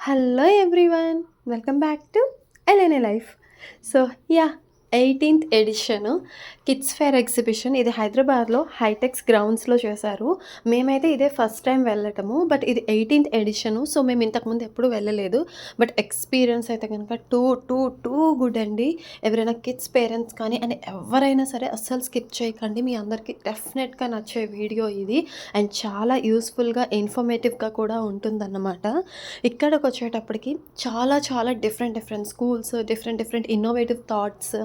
hello everyone welcome back to LNA life so yeah eighteenth edition kids fair exhibition ఇది హైదరాబాద్లో హైటెక్స్ గ్రౌండ్స్లో చేశారు మేమైతే ఇదే ఫస్ట్ టైం వెళ్ళటము బట్ ఇది ఎయిటీన్త్ ఎడిషన్ సో మేము ఇంతకుముందు ఎప్పుడు వెళ్ళలేదు బట్ ఎక్స్పీరియన్స్ అయితే కనుక టూ టూ టూ గుడ్ అండి ఎవరైనా కిడ్స్ పేరెంట్స్ కానీ అండ్ ఎవరైనా సరే అస్సలు స్కిప్ చేయకండి మీ అందరికీ డెఫినెట్గా నచ్చే వీడియో ఇది అండ్ చాలా యూస్ఫుల్గా ఇన్ఫర్మేటివ్గా కూడా ఉంటుందన్నమాట ఇక్కడికి వచ్చేటప్పటికి చాలా చాలా different different schools different different innovative thoughts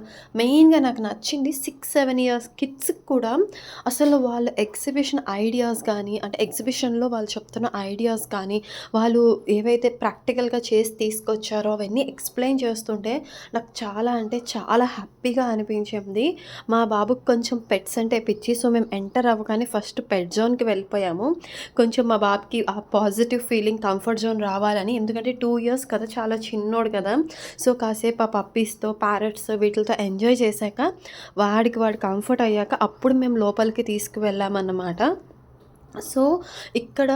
మెయిన్గా నాకు నచ్చింది సిక్స్ సెవెన్ ఇయర్స్ కిడ్స్కి కూడా అసలు వాళ్ళ ఎగ్జిబిషన్ ఐడియాస్ కానీ అంటే ఎగ్జిబిషన్లో వాళ్ళు చెప్తున్న ఐడియాస్ కానీ వాళ్ళు ఏవైతే ప్రాక్టికల్గా చేసి తీసుకొచ్చారో అవన్నీ ఎక్స్ప్లెయిన్ చేస్తుంటే నాకు చాలా అంటే చాలా హ్యాపీగా అనిపించింది మా బాబుకి కొంచెం పెట్స్ అంటే పిచ్చి సో మేము ఎంటర్ అవ్వగానే ఫస్ట్ పెట్ జోన్కి వెళ్ళిపోయాము కొంచెం మా బాబుకి ఆ పాజిటివ్ ఫీలింగ్ కంఫర్ట్ జోన్ రావాలని ఎందుకంటే టూ ఇయర్స్ కదా చాలా చిన్నోడు కదా సో కాసేపు ఆ పప్పీస్తో ప్యారెట్స్ వీటితో ఎంజాయ్ చేశాక వాడికి వాడు కంఫర్ట్ అయ్యాక అప్పుడు మేము లోపలికి తీసుకువెళ్ళామన్నమాట సో ఇక్కడ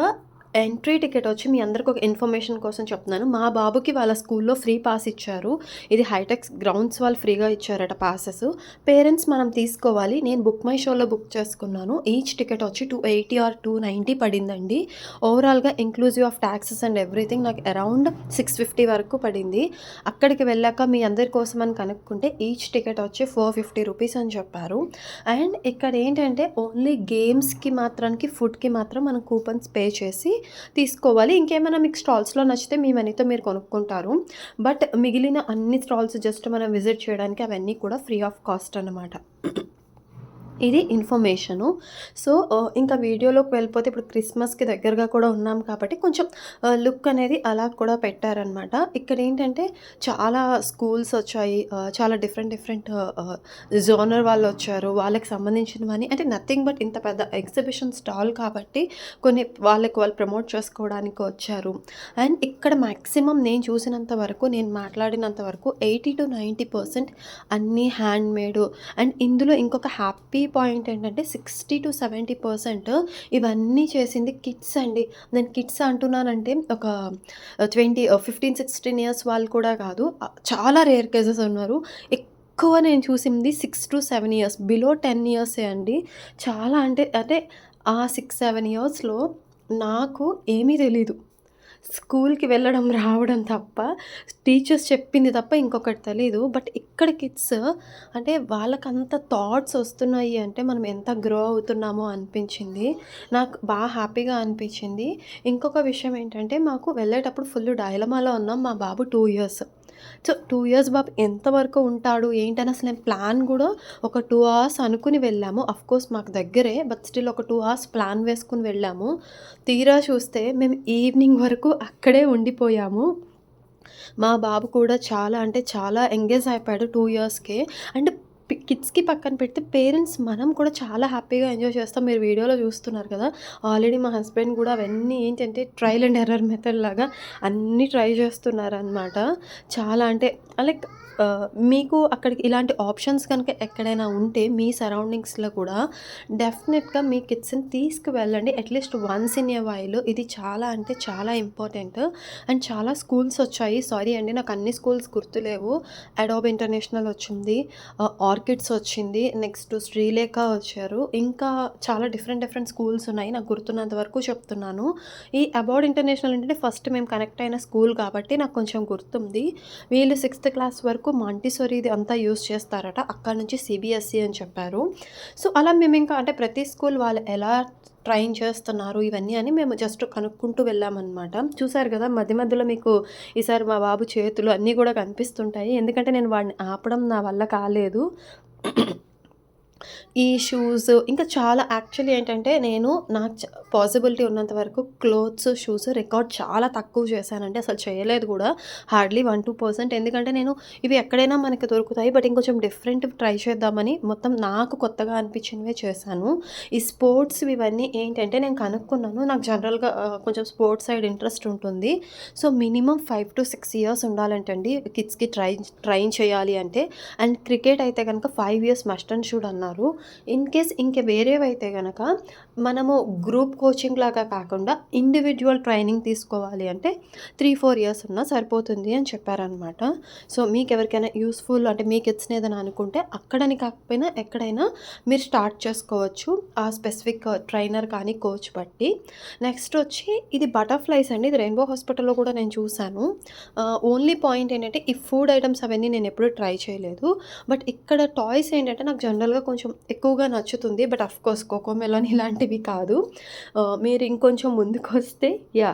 ఎంట్రీ టికెట్ వచ్చి మీ అందరికి ఒక ఇన్ఫర్మేషన్ కోసం చెప్తున్నాను మా బాబుకి వాళ్ళ స్కూల్లో ఫ్రీ పాస్ ఇచ్చారు ఇది హైటెక్స్ గ్రౌండ్స్ వాళ్ళు ఫ్రీగా ఇచ్చారట పాసెస్ పేరెంట్స్ మనం తీసుకోవాలి నేను బుక్ మై షోలో బుక్ చేసుకున్నాను ఈచ్ టికెట్ వచ్చి two eighty or two ninety పడిందండి ఓవరాల్గా inclusive of taxes and everything నాకు అరౌండ్ సిక్స్ ఫిఫ్టీ వరకు పడింది అక్కడికి వెళ్ళాక మీ అందరి కోసం అని కనుక్కుంటే ఈచ్ టికెట్ వచ్చి ఫోర్ ఫిఫ్టీ రూపీస్ అని చెప్పారు అండ్ ఇక్కడ ఏంటంటే ఓన్లీ గేమ్స్కి మాత్రానికి ఫుడ్కి మాత్రం మనం కూపన్స్ పే చేసి తీసుకోవాలి ఇంకేమైనా మీకు స్టాల్స్లో నచ్చితే మీ మనీతో మీరు కొనుక్కుంటారు బట్ మిగిలిన అన్ని స్టాల్స్ జస్ట్ మనం విజిట్ చేయడానికి అవన్నీ కూడా ఫ్రీ ఆఫ్ కాస్ట్ అనమాట ఇది ఇన్ఫర్మేషను సో ఇంకా వీడియోలోకి వెళ్ళిపోతే ఇప్పుడు క్రిస్మస్కి దగ్గరగా కూడా ఉన్నాం కాబట్టి కొంచెం లుక్ అనేది అలా కూడా పెట్టారనమాట ఇక్కడ ఏంటంటే చాలా స్కూల్స్ వచ్చాయి చాలా డిఫరెంట్ డిఫరెంట్ జోనర్ వాళ్ళు వచ్చారు వాళ్ళకి సంబంధించినవని అంటే నథింగ్ బట్ ఇంత పెద్ద ఎగ్జిబిషన్ స్టాల్ కాబట్టి కొన్ని వాళ్ళకి వాళ్ళు ప్రమోట్ చేసుకోవడానికి వచ్చారు అండ్ ఇక్కడ మ్యాక్సిమం నేను చూసినంత వరకు నేను మాట్లాడినంత వరకు ఎయిటీ టు నైంటీ పర్సెంట్ అన్నీ హ్యాండ్మేడ్ అండ్ ఇందులో ఇంకొక హ్యాపీ పాయింట్ ఏంటంటే సిక్స్టీ టు సెవెంటీ పర్సెంట్ ఇవన్నీ చేసింది కిడ్స్ అండి నేను కిడ్స్ అంటున్నానంటే ఒక ట్వంటీ ఫిఫ్టీన్ సిక్స్టీన్ ఇయర్స్ వాళ్ళు కూడా కాదు చాలా రేర్ కేసెస్ ఉన్నారు ఎక్కువ నేను చూసింది six to seven years below ten ఇయర్సే అండి చాలా అంటే అంటే ఆ సిక్స్ సెవెన్ ఇయర్స్లో నాకు ఏమీ తెలీదు స్కూల్కి వెళ్ళడం రావడం తప్ప టీచర్స్ చెప్పింది తప్ప ఇంకొకటి తెలీదు బట్ ఇక్కడ కిడ్స్ అంటే వాళ్ళకంత థాట్స్ వస్తున్నాయి అంటే మనం ఎంత గ్రో అవుతున్నామో అనిపించింది నాకు బాగా హ్యాపీగా అనిపించింది ఇంకొక విషయం ఏంటంటే మాకు వెళ్ళేటప్పుడు ఫుల్ డైలమాలో ఉన్నాం మా బాబు two years so two years బాబు ఎంతవరకు ఉంటాడు ఏంటని అసలు నేను ప్లాన్ కూడా ఒక టూ అవర్స్ అనుకుని వెళ్ళాము అఫ్ కోర్స్ మాకు దగ్గరే బట్ స్టిల్ ఒక టూ అవర్స్ ప్లాన్ వేసుకుని వెళ్ళాము తీరా చూస్తే మేము ఈవినింగ్ వరకు అక్కడే ఉండిపోయాము మా బాబు కూడా చాలా అంటే చాలా ఎంగేజ్ అయిపోయాడు టూ ఇయర్స్కే అండ్ కిడ్స్కి పక్కన పెడితే పేరెంట్స్ మనం కూడా చాలా హ్యాపీగా ఎంజాయ్ చేస్తాం మీరు వీడియోలో చూస్తున్నారు కదా ఆల్రెడీ మా హస్బెండ్ కూడా అవన్నీ ఏంటంటే ట్రయల్ అండ్ ఎర్రర్ మెథడ్ లాగా అన్నీ ట్రై చేస్తున్నారు అనమాట చాలా అంటే లైక్ మీకు అక్కడికి ఇలాంటి ఆప్షన్స్ కనుక ఎక్కడైనా ఉంటే మీ సరౌండింగ్స్లో కూడా డెఫినెట్గా మీ కిడ్స్ని తీసుకువెళ్ళండి at least once in a while ఇది చాలా అంటే చాలా ఇంపార్టెంట్ అండ్ చాలా స్కూల్స్ వచ్చాయి సారీ అండి నాకు అన్ని స్కూల్స్ గుర్తులేవు అడోబ్ ఇంటర్నేషనల్ వచ్చింది ఆర్ ఆర్కిడ్స్ వచ్చింది నెక్స్ట్ శ్రీలేఖ వచ్చారు ఇంకా చాలా డిఫరెంట్ డిఫరెంట్ స్కూల్స్ ఉన్నాయి నాకు గుర్తున్నంత వరకు చెప్తున్నాను ఈ అబౌడ్ ఇంటర్నేషనల్ అంటే ఫస్ట్ మేము కనెక్ట్ అయిన స్కూల్ కాబట్టి నాకు కొంచెం గుర్తుంది వీళ్ళు సిక్స్త్ క్లాస్ వరకు మాంటిసోరీది అంతా యూస్ చేస్తారట అక్కడ నుంచి సిబిఎస్ఈ e అని చెప్పారు సో అలా మేము ఇంకా అంటే ప్రతి స్కూల్ వాళ్ళు ఎలా ట్రైన్ చేస్తున్నారు ఇవన్నీ అని మేము జస్ట్ కనుక్కుంటూ వెళ్ళామన్నమాట చూసారు కదా మధ్య మధ్యలో మీకు ఈసారి మా బాబు చేతులు అన్నీ కూడా కనిపిస్తుంటాయి ఎందుకంటే నేను వాడిని ఆపడం నా వల్ల కాలేదు ఈ షూస్ ఇంకా చాలా యాక్చువల్లీ ఏంటంటే నేను నా పాసిబిలిటీ ఉన్నంత వరకు క్లోత్స్ షూస్ రికార్డ్ చాలా తక్కువ చేశానంటే అసలు చేయలేదు కూడా హార్డ్లీ వన్ టూ పర్సెంట్ ఎందుకంటే నేను ఇవి ఎక్కడైనా మనకి దొరుకుతాయి బట్ ఇంకొంచెం డిఫరెంట్ ట్రై చేద్దామని మొత్తం నాకు కొత్తగా అనిపించినవే చేశాను ఈ స్పోర్ట్స్ ఇవన్నీ ఏంటంటే నేను కనుక్కున్నాను నాకు జనరల్గా కొంచెం స్పోర్ట్స్ సైడ్ ఇంట్రెస్ట్ ఉంటుంది so minimum five to six years ఉండాలంటండి కిడ్స్కి ట్రై ట్రైన్ చేయాలి అంటే అండ్ క్రికెట్ అయితే కనుక five years must and should అన్నారు ఇస్తారు ఇన్ కేస్ ఇంకా వేరేవైతే కనుక మనము గ్రూప్ కోచింగ్ లాగా కాకుండా ఇండివిజువల్ ట్రైనింగ్ తీసుకోవాలి అంటే త్రీ ఫోర్ ఇయర్స్ ఉన్నా సరిపోతుంది అని చెప్పారనమాట సో మీకు ఎవరికైనా యూస్ఫుల్ అంటే మీకు ఇచ్చిన ఏదైనా అనుకుంటే అక్కడని కాకపోయినా ఎక్కడైనా మీరు స్టార్ట్ చేసుకోవచ్చు ఆ స్పెసిఫిక్ ట్రైనర్ uh, కానీ కోచ్ బట్టి నెక్స్ట్ వచ్చి ఇది బటర్ఫ్లైస్ అండి ఇది రెయిన్బో హాస్పిటల్లో కూడా నేను చూశాను ఓన్లీ uh, పాయింట్ ఏంటంటే ఈ ఫుడ్ ఐటమ్స్ అవన్నీ నేను ఎప్పుడూ ట్రై చేయలేదు బట్ ఇక్కడ టాయ్స్ ఏంటంటే నాకు జనరల్గా కొంచెం ఎక్కువగా నచ్చుతుంది బట్ అఫ్కోర్స్ కోకోమెలోని ఇలాంటి ఇవి కాదు మీరు ఇంకొంచెం ముందుకు వస్తే యా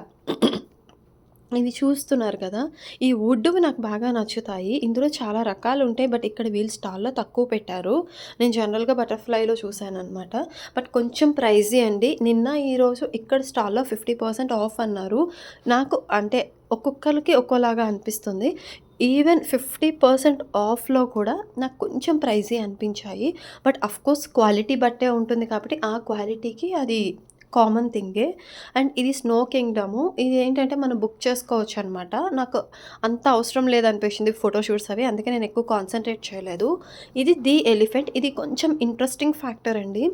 ఇవి చూస్తున్నారు కదా ఈ వుడ్వి నాకు బాగా నచ్చుతాయి ఇందులో చాలా రకాలు ఉంటాయి బట్ ఇక్కడ వీళ్ళు స్టాల్లో తక్కువ పెట్టారు నేను జనరల్గా బటర్ఫ్లైలో చూశాను అనమాట బట్ కొంచెం ప్రైజీ అండి నిన్న ఈరోజు ఇక్కడ స్టాల్లో ఫిఫ్టీ పర్సెంట్ ఆఫ్ అన్నారు నాకు అంటే ఒక్కొక్కరికి ఒక్కోలాగా అనిపిస్తుంది ఈవెన్ ఫిఫ్టీ పర్సెంట్ ఆఫ్లో కూడా నాకు కొంచెం ప్రైజీ అనిపించాయి బట్ అఫ్కోర్స్ క్వాలిటీ బట్టే ఉంటుంది కాబట్టి ఆ క్వాలిటీకి అది కామన్ థింగే అండ్ ఇది స్నో కింగ్డము ఇది ఏంటంటే మనం బుక్ చేసుకోవచ్చు అనమాట నాకు అంత అవసరం లేదనిపించింది ఫోటోషూట్స్ అవి అందుకే నేను ఎక్కువ కాన్సన్ట్రేట్ చేయలేదు ఇది ది ఎలిఫెంట్ ఇది కొంచెం ఇంట్రెస్టింగ్ ఫ్యాక్టర్ అండి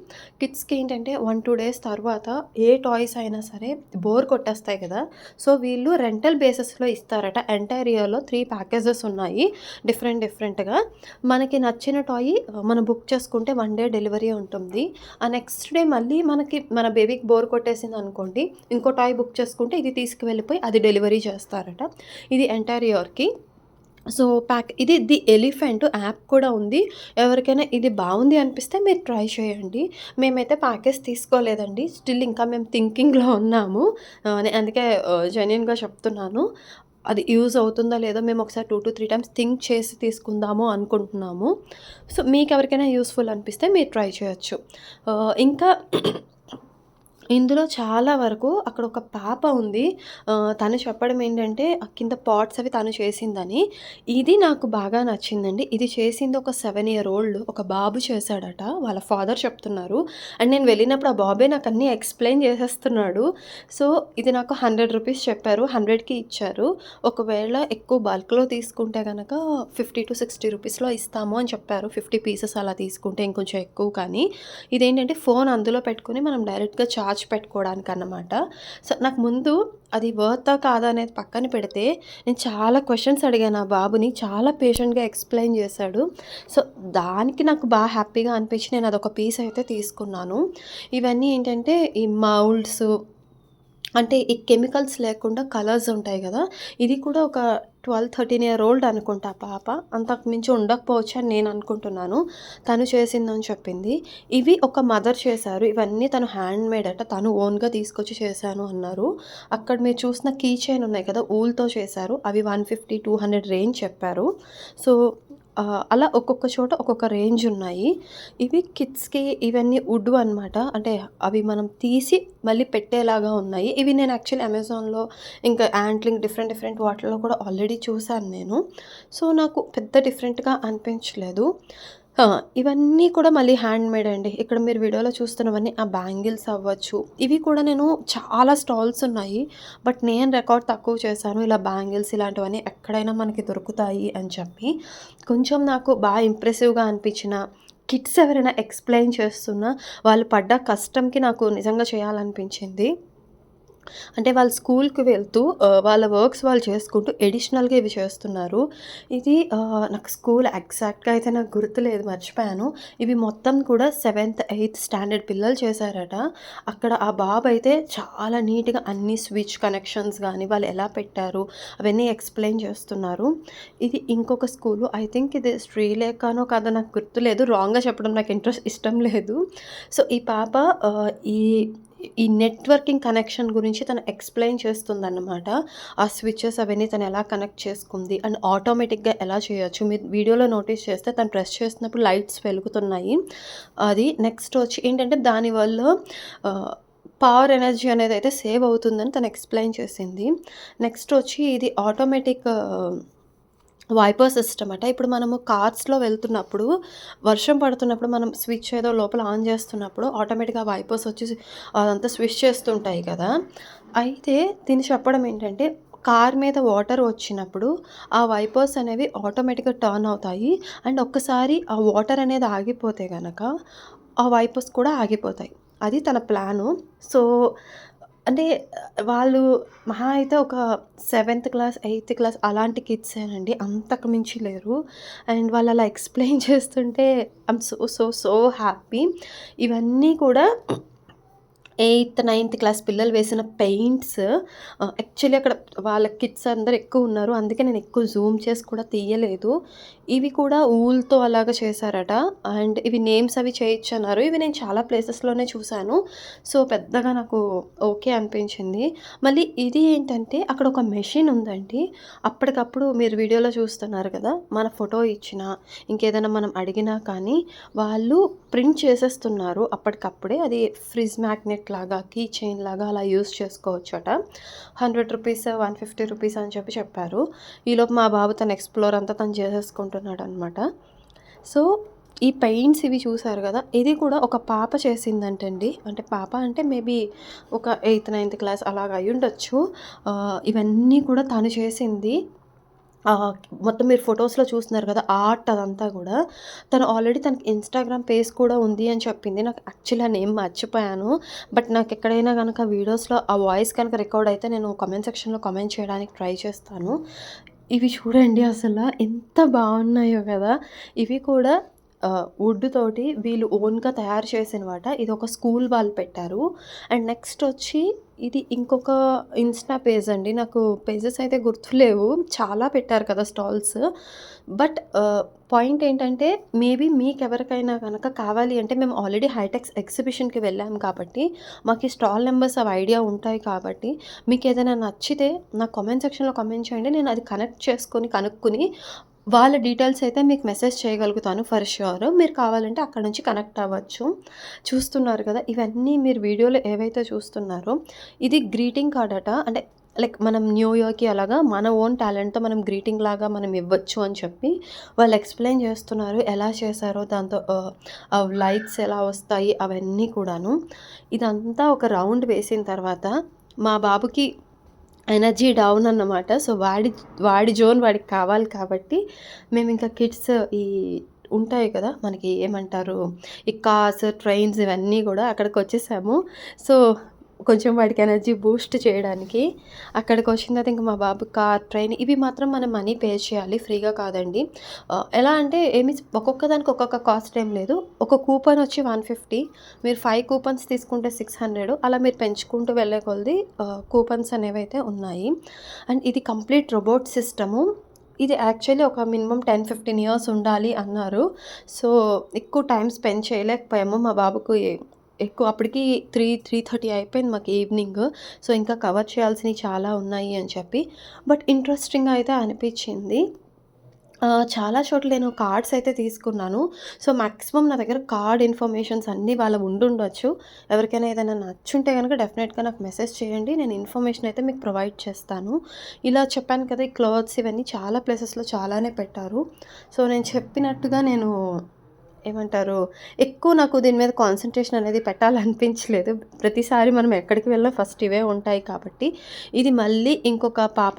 కిడ్స్కి ఏంటంటే వన్ టూ డేస్ తర్వాత ఏ టాయ్స్ అయినా సరే బోర్ కొట్టేస్తాయి కదా సో వీళ్ళు రెంటల్ బేసిస్లో ఇస్తారట ఎంటైర్ ఇయర్లో త్రీ ప్యాకేజెస్ ఉన్నాయి డిఫరెంట్ డిఫరెంట్గా మనకి నచ్చిన టాయ్ మనం బుక్ చేసుకుంటే వన్ డే డెలివరీ ఉంటుంది ఆ నెక్స్ట్ డే మళ్ళీ మనకి మన బేబీ బోర్ కొట్టేసింది అనుకోండి ఇంకో టాయ్ బుక్ చేసుకుంటే ఇది తీసుకువెళ్ళిపోయి అది డెలివరీ చేస్తారట ఇది ఎంటైర్ ఇయర్కి సో ప్యాక్ ఇది ది ఎలిఫెంట్ యాప్ కూడా ఉంది ఎవరికైనా ఇది బాగుంది అనిపిస్తే మీరు ట్రై చేయండి మేమైతే ప్యాకేజ్ తీసుకోలేదండి స్టిల్ ఇంకా మేము థింకింగ్లో ఉన్నాము అందుకే జెన్యున్గా చెప్తున్నాను అది యూజ్ అవుతుందా లేదో మేము ఒకసారి two to three times think చేసి తీసుకుందాము అనుకుంటున్నాము సో మీకు ఎవరికైనా యూస్ఫుల్ అనిపిస్తే మీరు ట్రై చేయొచ్చు ఇంకా ఇందులో చాలా వరకు అక్కడ ఒక పాప ఉంది తను చెప్పడం ఏంటంటే కింద పాట్స్ అవి తను చేసిందని ఇది నాకు బాగా నచ్చిందండి ఇది చేసింది ఒక సెవెన్ ఇయర్ ఓల్డ్ ఒక బాబు చేశాడట వాళ్ళ ఫాదర్ చెప్తున్నారు అండ్ నేను వెళ్ళినప్పుడు ఆ బాబే నాకు అన్నీ ఎక్స్ప్లెయిన్ చేసేస్తున్నాడు సో ఇది నాకు హండ్రెడ్ రూపీస్ చెప్పారు హండ్రెడ్కి ఇచ్చారు ఒకవేళ ఎక్కువ బల్క్లో తీసుకుంటే కనుక ఫిఫ్టీ టు సిక్స్టీ రూపీస్లో ఇస్తాము అని చెప్పారు ఫిఫ్టీ పీసెస్ అలా తీసుకుంటే ఇంకొంచెం ఎక్కువ కానీ ఇదేంటంటే ఫోన్ అందులో పెట్టుకుని మనం డైరెక్ట్గా చార్జ్ దాచిపెట్టుకోవడానికి అన్నమాట సో నాకు ముందు అది వర్తా కాదా అనేది పక్కన పెడితే నేను చాలా క్వశ్చన్స్ అడిగాను ఆ బాబుని చాలా పేషెంట్గా ఎక్స్ప్లెయిన్ చేశాడు సో దానికి నాకు బాగా హ్యాపీగా అనిపించి నేను అదొక పీస్ అయితే తీసుకున్నాను ఇవన్నీ ఏంటంటే ఈ మౌల్డ్స్ అంటే ఈ కెమికల్స్ లేకుండా కలర్స్ ఉంటాయి కదా ఇది కూడా ఒక ట్వెల్వ్ థర్టీన్ ఇయర్ ఓల్డ్ అనుకుంటా పాప అంతకు మించి ఉండకపోవచ్చు అని నేను అనుకుంటున్నాను తను చేసిందని చెప్పింది ఇవి ఒక మదర్ చేశారు ఇవన్నీ తను హ్యాండ్ మేడ్ అట తను ఓన్గా తీసుకొచ్చి చేశాను అన్నారు అక్కడ మీరు చూసిన కీ చైన్ ఉన్నాయి కదా ఊల్తో చేశారు అవి one fifty two hundred range చెప్పారు సో అలా ఒక్కొక్క చోట ఒక్కొక్క రేంజ్ ఉన్నాయి ఇవి కిడ్స్కి ఇవన్నీ వుడ్ అనమాట అంటే అవి మనం తీసి మళ్ళీ పెట్టేలాగా ఉన్నాయి ఇవి నేను యాక్చువల్లీ అమెజాన్లో ఇంకా యాంట్లింగ్ డిఫరెంట్ డిఫరెంట్ వాటర్లో కూడా ఆల్రెడీ చూశాను నేను సో నాకు పెద్ద డిఫరెంట్గా అనిపించలేదు ఇవన్నీ కూడా మళ్ళీ హ్యాండ్ మేడ్ అండి ఇక్కడ మీరు వీడియోలో చూస్తున్నవన్నీ ఆ బ్యాంగిల్స్ అవ్వచ్చు ఇవి కూడా నేను చాలా స్టాల్స్ ఉన్నాయి బట్ నేను రికార్డ్ తక్కువ చేశాను ఇలా బ్యాంగిల్స్ ఇలాంటివన్నీ ఎక్కడైనా మనకి దొరుకుతాయి అని చెప్పి కొంచెం నాకు బాగా ఇంప్రెసివ్గా అనిపించిన కిట్స్ ఎవరైనా ఎక్స్ప్లెయిన్ చేస్తున్నా వాళ్ళు పడ్డ కష్టంకి నాకు నిజంగా చేయాలనిపించింది అంటే వాళ్ళు స్కూల్కి వెళ్తూ వాళ్ళ వర్క్స్ వాళ్ళు చేసుకుంటూ ఎడిషనల్గా ఇవి చేస్తున్నారు ఇది నాకు స్కూల్ ఎగ్జాక్ట్గా అయితే నాకు గుర్తులేదు మర్చిపోయాను ఇవి మొత్తం కూడా సెవెంత్ ఎయిత్ స్టాండర్డ్ పిల్లలు చేశారట అక్కడ ఆ బాబు అయితే చాలా నీట్గా అన్ని స్విచ్ కనెక్షన్స్ కానీ వాళ్ళు ఎలా పెట్టారు అవన్నీ ఎక్స్ప్లెయిన్ చేస్తున్నారు ఇది ఇంకొక స్కూలు ఐ థింక్ ఇది శ్రీలేఖనో కాదో నాకు గుర్తులేదు రాంగ్గా చెప్పడం నాకు ఇంట్రెస్ట్ ఇష్టం లేదు సో ఈ పాప ఈ ఈ నెట్వర్కింగ్ కనెక్షన్ గురించి తను ఎక్స్ప్లెయిన్ చేస్తుందన్నమాట ఆ స్విచ్చెస్ అవన్నీ తను ఎలా కనెక్ట్ చేసుకుంది అండ్ ఆటోమేటిక్గా ఎలా చేయొచ్చు మీరు వీడియోలో నోటీస్ చేస్తే తను ప్రెస్ చేసినప్పుడు లైట్స్ వెలుగుతున్నాయి అది నెక్స్ట్ వచ్చి ఏంటంటే దానివల్ల పవర్ ఎనర్జీ అనేది అయితే సేవ్ అవుతుందని తను ఎక్స్ప్లెయిన్ చేసింది నెక్స్ట్ వచ్చి ఇది ఆటోమేటిక్ వైపర్ సిస్టమ్ అట ఇప్పుడు మనము కార్స్లో వెళ్తున్నప్పుడు వర్షం పడుతున్నప్పుడు మనం స్విచ్ ఏదో లోపల ఆన్ చేస్తున్నప్పుడు ఆటోమేటిక్గా వైపర్స్ వచ్చి అదంతా స్విచ్ చేస్తుంటాయి కదా అయితే దీన్ని చెప్పడం ఏంటంటే కార్ మీద వాటర్ వచ్చినప్పుడు ఆ వైపర్స్ అనేవి ఆటోమేటిక్గా టర్న్ అవుతాయి అండ్ ఒక్కసారి ఆ వాటర్ అనేది ఆగిపోతే కనుక ఆ వైపర్స్ కూడా ఆగిపోతాయి అది తన ప్లాను సో అంటే వాళ్ళు మహా అయితే ఒక సెవెంత్ క్లాస్ ఎయిత్ క్లాస్ అలాంటి కిడ్స్ అండి అంతకు మించి లేరు అండ్ వాళ్ళు అలా ఎక్స్ప్లెయిన్ చేస్తుంటే I'm so so so happy ఇవన్నీ కూడా ఎయిత్ నైన్త్ క్లాస్ పిల్లలు వేసిన పెయింట్స్ యాక్చువల్లీ అక్కడ వాళ్ళ కిడ్స్ అందరు ఎక్కువ ఉన్నారు అందుకే నేను ఎక్కువ జూమ్ చేసి కూడా తీయలేదు ఇవి కూడా ఊల్తో అలాగ చేశారట అండ్ ఇవి నేమ్స్ అవి చేయొచ్చు అన్నారు ఇవి నేను చాలా ప్లేసెస్లోనే చూశాను సో పెద్దగా నాకు ఓకే అనిపించింది మళ్ళీ ఇది ఏంటంటే అక్కడ ఒక మెషిన్ ఉందండి అప్పటికప్పుడు మీరు వీడియోలో చూస్తున్నారు కదా మన ఫోటో ఇచ్చిన ఇంకేదైనా మనం అడిగినా కానీ వాళ్ళు ప్రింట్ చేసేస్తున్నారు అప్పటికప్పుడే అది ఫ్రిజ్ మ్యాగ్నెట్ బ్రేస్లెట్ లాగా కీ చైన్ లాగా అలా యూస్ చేసుకోవచ్చట hundred rupees one fifty rupees అని చెప్పి చెప్పారు ఈలోపు మా బాబు తన ఎక్స్ప్లోర్ అంతా తను చేసేసుకుంటున్నాడు అనమాట సో ఈ పెయింట్స్ ఇవి చూసారు కదా ఇది కూడా ఒక పాప చేసిందంటండి అంటే పాప అంటే మేబీ ఒక ఎయిత్ నైన్త్ క్లాస్ అలాగ అయ్యి ఉండొచ్చు ఇవన్నీ కూడా తను చేసింది మొత్తం మీరు ఫొటోస్లో చూస్తున్నారు కదా ఆర్ట్ అదంతా కూడా తను ఆల్రెడీ తనకి ఇన్స్టాగ్రామ్ పేజ్ కూడా ఉంది అని చెప్పింది నాకు యాక్చువల్లీ ఆ నేమ్ మర్చిపోయాను బట్ నాకు ఎక్కడైనా కనుక వీడియోస్లో ఆ వాయిస్ కనుక రికార్డ్ అయితే నేను కమెంట్ సెక్షన్లో కమెంట్ చేయడానికి ట్రై చేస్తాను ఇవి చూడండి అసలు ఎంత బాగున్నాయో కదా ఇవి కూడా వుడ్ తోటి వీళ్ళు ఓన్గా తయారు చేసినమాట ఇది ఒక స్కూల్ వాళ్ళు పెట్టారు అండ్ నెక్స్ట్ వచ్చి ఇది ఇంకొక ఇన్స్టా పేజ్ అండి నాకు పేజెస్ అయితే గుర్తులేవు చాలా పెట్టారు కదా స్టాల్స్ బట్ పాయింట్ ఏంటంటే మేబీ మీకు ఎవరికైనా కనుక కావాలి అంటే మేము ఆల్రెడీ హైటెక్స్ ఎగ్జిబిషన్కి వెళ్ళాము కాబట్టి మాకు ఈ స్టాల్ నెంబర్స్ అవి ఐడియా ఉంటాయి కాబట్టి మీకు ఏదైనా నచ్చితే నా కామెంట్ సెక్షన్లో కామెంట్ చేయండి నేను అది కనెక్ట్ చేసుకొని కనుక్కుని వాళ్ళ డీటెయిల్స్ అయితే మీకు మెసేజ్ చేయగలుగుతాను ఫర్ ష్యూర్ మీరు కావాలంటే అక్కడ నుంచి కనెక్ట్ అవ్వచ్చు చూస్తున్నారు కదా ఇవన్నీ మీరు వీడియోలో ఏవైతే చూస్తున్నారో ఇది గ్రీటింగ్ కార్డ్ అట అంటే లైక్ మనం న్యూ ఇయర్కి అలాగా మన ఓన్ టాలెంట్తో మనం గ్రీటింగ్ లాగా మనం ఇవ్వచ్చు అని చెప్పి వాళ్ళు ఎక్స్ప్లెయిన్ చేస్తున్నారు ఎలా చేశారో దాంతో లైట్స్ ఎలా వస్తాయి అవన్నీ కూడాను ఇదంతా ఒక రౌండ్ వేసిన తర్వాత మా బాబుకి ఎనర్జీ డౌన్ అన్నమాట సో వాడి వాడి జోన్ వాడికి కావాలి కాబట్టి మేము ఇంకా కిడ్స్ ఈ ఉంటాయి కదా మనకి ఏమంటారు ఈ కార్స్ ట్రైన్స్ ఇవన్నీ కూడా అక్కడికి వచ్చేసాము సో కొంచెం వాడికి ఎనర్జీ బూస్ట్ చేయడానికి అక్కడికి వచ్చిన తర్వాత ఇంకా మా బాబు కార్ ట్రైన్ ఇవి మాత్రం మనం మనీ పే చేయాలి ఫ్రీగా కాదండి ఎలా అంటే ఏమి ఒక్కొక్క దానికి ఒక్కొక్క కాస్ట్ ఏం లేదు ఒక కూపన్ వచ్చి వన్ ఫిఫ్టీ మీరు ఫైవ్ కూపన్స్ తీసుకుంటే సిక్స్ హండ్రెడ్ అలా మీరు పెంచుకుంటూ వెళ్ళే కొలది కూపన్స్ అనేవి అయితే ఉన్నాయి అండ్ ఇది కంప్లీట్ రోబోట్ సిస్టము ఇది యాక్చువల్లీ ఒక మినిమం టెన్ ఫిఫ్టీన్ ఇయర్స్ ఉండాలి అన్నారు సో ఎక్కువ టైం స్పెండ్ చేయలేకపోయాము మా బాబుకు ఎక్కువ అప్పటికి త్రీ త్రీ థర్టీ అయిపోయింది మాకు ఈవినింగ్ సో ఇంకా కవర్ చేయాల్సినవి చాలా ఉన్నాయి అని చెప్పి బట్ ఇంట్రెస్టింగ్ అయితే అనిపించింది చాలా చోట్ల నేను కార్డ్స్ అయితే తీసుకున్నాను సో మ్యాక్సిమం నా దగ్గర కార్డ్ ఇన్ఫర్మేషన్స్ అన్నీ వాళ్ళ ఉండుండొచ్చు ఎవరికైనా ఏదైనా నచ్చుంటే కనుక డెఫినెట్గా నాకు మెసేజ్ చేయండి నేను ఇన్ఫర్మేషన్ అయితే మీకు ప్రొవైడ్ చేస్తాను ఇలా చెప్పాను కదా ఈ క్లాత్స్ ఇవన్నీ చాలా ప్లేసెస్లో చాలానే పెట్టారు సో నేను చెప్పినట్టుగా నేను ఏమంటారు ఎక్కువ నాకు దీని మీద కాన్సన్ట్రేషన్ అనేది పెట్టాలనిపించలేదు ప్రతిసారి మనం ఎక్కడికి వెళ్ళినా ఫస్ట్ ఇవే ఉంటాయి కాబట్టి ఇది మళ్ళీ ఇంకొక పాప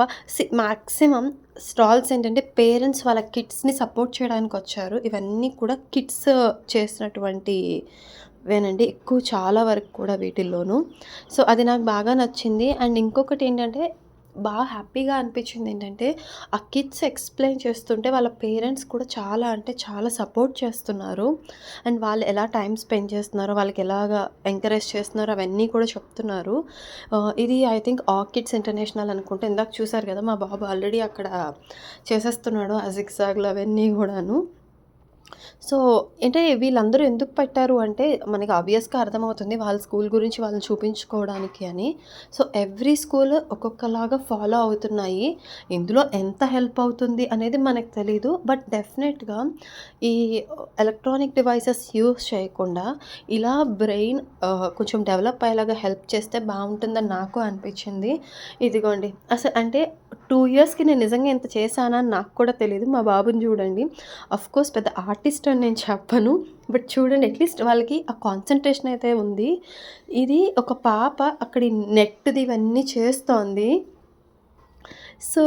మ్యాక్సిమం స్టాల్స్ ఏంటంటే పేరెంట్స్ వాళ్ళ కిడ్స్ని సపోర్ట్ చేయడానికి వచ్చారు ఇవన్నీ కూడా కిడ్స్ చేసినటువంటి వేనండి ఎక్కువ చాలా వరకు కూడా వీటిల్లోనూ సో అది నాకు బాగా నచ్చింది అండ్ ఇంకొకటి ఏంటంటే బాగా హ్యాపీగా అనిపించింది ఏంటంటే ఆ కిడ్స్ ఎక్స్ప్లెయిన్ చేస్తుంటే వాళ్ళ పేరెంట్స్ కూడా చాలా అంటే చాలా సపోర్ట్ చేస్తున్నారు అండ్ వాళ్ళు ఎలా టైం స్పెండ్ చేస్తున్నారో వాళ్ళకి ఎలాగ ఎంకరేజ్ చేస్తున్నారో అవన్నీ కూడా చెప్తున్నారు ఇది ఐ థింక్ ఆర్కిడ్స్ ఇంటర్నేషనల్ అనుకుంటే ఇందాక చూసారు కదా మా బాబు ఆల్రెడీ అక్కడ చేసేస్తున్నాడు ఆ జిగ్జాగ్లు అవన్నీ కూడాను సో అంటే వీళ్ళందరూ ఎందుకు పెట్టారు అంటే మనకి ఆబ్వియస్గా అర్థమవుతుంది వాళ్ళ స్కూల్ గురించి వాళ్ళని చూపించుకోవడానికి అని సో ఎవ్రీ స్కూల్ ఒక్కొక్కలాగా ఫాలో అవుతున్నాయి ఇందులో ఎంత హెల్ప్ అవుతుంది అనేది మనకు తెలీదు బట్ డెఫినెట్గా ఈ ఎలక్ట్రానిక్ డివైసెస్ యూస్ చేయకుండా ఇలా బ్రెయిన్ కొంచెం డెవలప్ అయ్యేలాగా హెల్ప్ చేస్తే బాగుంటుందని నాకు అనిపించింది ఇదిగోండి అసలు అంటే టూ ఇయర్స్కి నేను నిజంగా ఎంత చేశానా అని నాకు కూడా తెలియదు మా బాబుని చూడండి కోర్స్ పెద్ద ఆర్టిస్ట్ అని నేను చెప్పను బట్ చూడండి అట్లీస్ట్ వాళ్ళకి ఆ కాన్సన్ట్రేషన్ అయితే ఉంది ఇది ఒక పాప అక్కడి నెట్ది ఇవన్నీ చేస్తోంది సో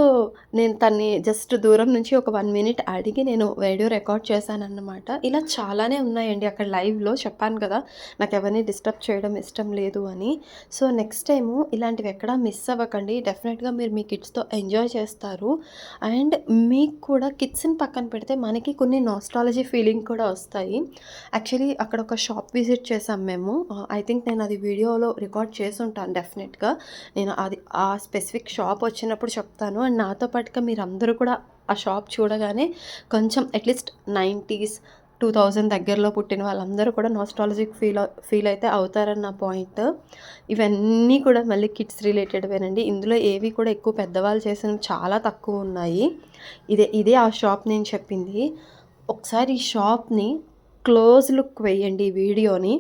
నేను తన్ని జస్ట్ దూరం నుంచి ఒక వన్ మినిట్ అడిగి నేను వీడియో రికార్డ్ చేశానన్నమాట ఇలా చాలానే ఉన్నాయండి అక్కడ లైవ్లో చెప్పాను కదా నాకు ఎవరిని డిస్టర్బ్ చేయడం ఇష్టం లేదు అని సో నెక్స్ట్ టైము ఇలాంటివి ఎక్కడా మిస్ అవ్వకండి డెఫినెట్గా మీరు మీ కిడ్స్తో ఎంజాయ్ చేస్తారు అండ్ మీకు కూడా కిడ్స్ని పక్కన పెడితే మనకి కొన్ని నాస్ట్రాలజీ ఫీలింగ్ కూడా వస్తాయి యాక్చువల్లీ అక్కడ ఒక షాప్ విజిట్ చేసాం మేము ఐ థింక్ నేను అది వీడియోలో రికార్డ్ చేసి ఉంటాను డెఫినెట్గా నేను అది ఆ స్పెసిఫిక్ షాప్ వచ్చినప్పుడు చెప్తాను చేస్తాను అండ్ నాతో పాటుగా మీరు అందరూ కూడా ఆ షాప్ చూడగానే కొంచెం అట్లీస్ట్ నైంటీస్ టూ థౌజండ్ దగ్గరలో పుట్టిన వాళ్ళందరూ కూడా నాస్ట్రాలజిక్ ఫీల్ ఫీల్ అయితే అవుతారని నా పాయింట్ ఇవన్నీ కూడా మళ్ళీ కిడ్స్ రిలేటెడ్వేనండి ఇందులో ఏవి కూడా ఎక్కువ పెద్దవాళ్ళు చేసినవి చాలా తక్కువ ఉన్నాయి ఇదే ఇదే ఆ షాప్ నేను చెప్పింది ఒకసారి ఈ షాప్ని క్లోజ్ లుక్ వేయండి ఈ వీడియోని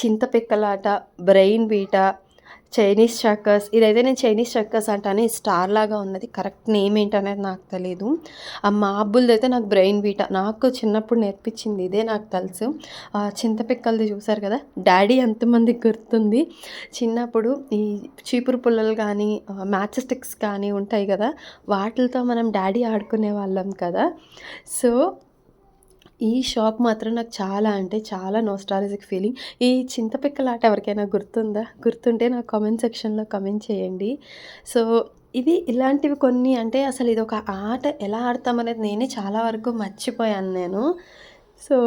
చింతపిక్కలాట బ్రెయిన్ బీట చైనీస్ చక్కర్స్ ఇదైతే నేను చైనీస్ చక్కర్స్ అంటాను స్టార్ లాగా ఉన్నది కరెక్ట్ నేమ్ ఏంటనేది నాకు తెలియదు ఆ మాబుల్ది అయితే నాకు బ్రెయిన్ బీట నాకు చిన్నప్పుడు నేర్పించింది ఇదే నాకు తెలుసు చింతపిక్కలది చూసారు కదా డాడీ ఎంతమందికి గుర్తుంది చిన్నప్పుడు ఈ చీపురు పుల్లలు కానీ మ్యాచ్ స్టిక్స్ కానీ ఉంటాయి కదా వాటితో మనం డాడీ ఆడుకునే వాళ్ళం కదా సో ఈ షాప్ మాత్రం నాకు చాలా అంటే చాలా నోస్టాలజిక్ ఫీలింగ్ ఈ చింతపిక్కలాట ఎవరికైనా గుర్తుందా గుర్తుంటే నా కామెంట్ సెక్షన్లో కమెంట్ చేయండి సో ఇది ఇలాంటివి కొన్ని అంటే అసలు ఇది ఒక ఆట ఎలా ఆడతామనేది నేనే చాలా వరకు మర్చిపోయాను నేను సో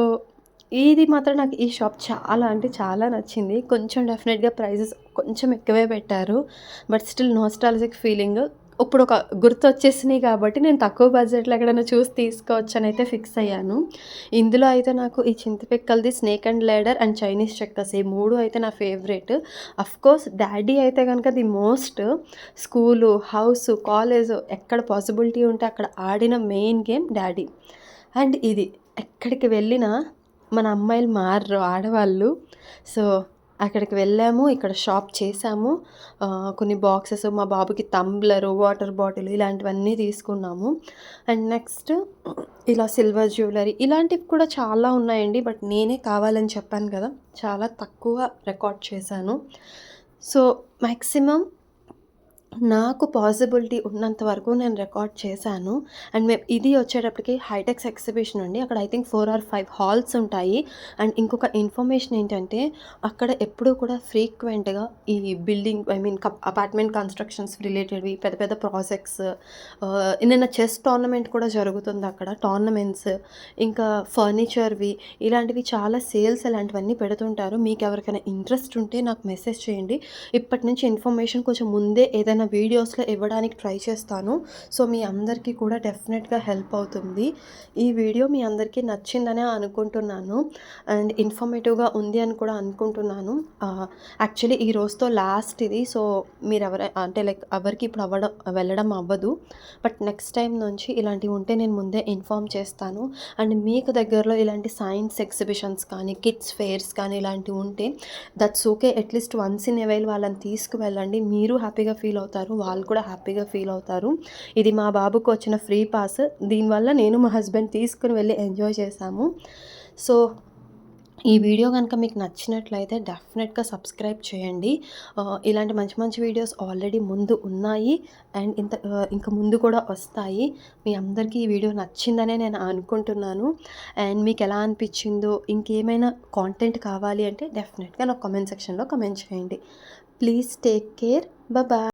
ఇది మాత్రం నాకు ఈ షాప్ చాలా అంటే చాలా నచ్చింది కొంచెం డెఫినెట్గా ప్రైజెస్ కొంచెం ఎక్కువే పెట్టారు బట్ స్టిల్ నోస్టాలజిక్ ఫీలింగ్ ఇప్పుడు ఒక గుర్తు వచ్చేసినాయి కాబట్టి నేను తక్కువ బడ్జెట్లో ఎక్కడైనా చూసి తీసుకోవచ్చు అయితే ఫిక్స్ అయ్యాను ఇందులో అయితే నాకు ఈ చింతపిక్కలది snake and ladder and Chinese checkers ఈ మూడు అయితే నా ఫేవరెట్ కోర్స్ డాడీ అయితే కనుక the most school house college ఎక్కడ పాసిబిలిటీ ఉంటే అక్కడ ఆడిన మెయిన్ గేమ్ డాడీ అండ్ ఇది ఎక్కడికి వెళ్ళినా మన అమ్మాయిలు మారరు ఆడవాళ్ళు సో అక్కడికి వెళ్ళాము ఇక్కడ షాప్ చేసాము కొన్ని బాక్సెస్ మా బాబుకి తంబ్లరు వాటర్ బాటిల్ ఇలాంటివన్నీ తీసుకున్నాము అండ్ నెక్స్ట్ ఇలా సిల్వర్ జ్యువెలరీ ఇలాంటివి కూడా చాలా ఉన్నాయండి బట్ నేనే కావాలని చెప్పాను కదా చాలా తక్కువ రికార్డ్ చేశాను సో మ్యాక్సిమం నాకు పాసిబిలిటీ ఉన్నంత వరకు నేను రికార్డ్ చేశాను అండ్ మేము ఇది వచ్చేటప్పటికి హైటెక్స్ ఎగ్జిబిషన్ అండి అక్కడ I think four or five halls ఉంటాయి అండ్ ఇంకొక ఇన్ఫర్మేషన్ ఏంటంటే అక్కడ ఎప్పుడూ కూడా ఫ్రీక్వెంట్గా ఈ building I mean apartment constructions రిలేటెడ్వి పెద్ద పెద్ద ప్రాజెక్ట్స్ నిన్న చెస్ టోర్నమెంట్ కూడా జరుగుతుంది అక్కడ టోర్నమెంట్స్ ఇంకా ఫర్నిచర్వి ఇలాంటివి చాలా సేల్స్ ఇలాంటివన్నీ పెడుతుంటారు మీకు ఎవరికైనా ఇంట్రెస్ట్ ఉంటే నాకు మెసేజ్ చేయండి ఇప్పటి నుంచి ఇన్ఫర్మేషన్ కొంచెం ముందే ఏదైనా వీడియోస్లో ఇవ్వడానికి ట్రై చేస్తాను సో మీ అందరికీ కూడా డెఫినెట్గా హెల్ప్ అవుతుంది ఈ వీడియో మీ అందరికీ నచ్చిందనే అనుకుంటున్నాను అండ్ ఇన్ఫర్మేటివ్గా ఉంది అని కూడా అనుకుంటున్నాను యాక్చువల్లీ ఈ రోజుతో లాస్ట్ ఇది సో మీరు ఎవర అంటే లైక్ ఎవరికి ఇప్పుడు అవ్వడం వెళ్ళడం అవ్వదు బట్ నెక్స్ట్ టైం నుంచి ఇలాంటివి ఉంటే నేను ముందే ఇన్ఫామ్ చేస్తాను అండ్ మీకు దగ్గరలో ఇలాంటి సైన్స్ ఎగ్జిబిషన్స్ కానీ కిడ్స్ ఫేర్స్ కానీ ఇలాంటివి ఉంటే that's okay at least once in a while వాళ్ళని తీసుకువెళ్ళండి మీరు హ్యాపీగా ఫీల్ అవుతారు అవుతారు వాళ్ళు కూడా హ్యాపీగా ఫీల్ అవుతారు ఇది మా బాబుకు వచ్చిన ఫ్రీ పాస్ దీనివల్ల నేను మా హస్బెండ్ తీసుకుని వెళ్ళి ఎంజాయ్ చేశాము సో ఈ వీడియో కనుక మీకు నచ్చినట్లయితే డెఫినెట్గా సబ్స్క్రైబ్ చేయండి ఇలాంటి మంచి మంచి వీడియోస్ ఆల్రెడీ ముందు ఉన్నాయి అండ్ ఇంత ఇంకా ముందు కూడా వస్తాయి మీ అందరికీ ఈ వీడియో నచ్చిందనే నేను అనుకుంటున్నాను అండ్ మీకు ఎలా అనిపించిందో ఇంకేమైనా కాంటెంట్ కావాలి అంటే డెఫినెట్గా నాకు కమెంట్ సెక్షన్లో కమెంట్ చేయండి ప్లీజ్ టేక్ కేర్ బాయ్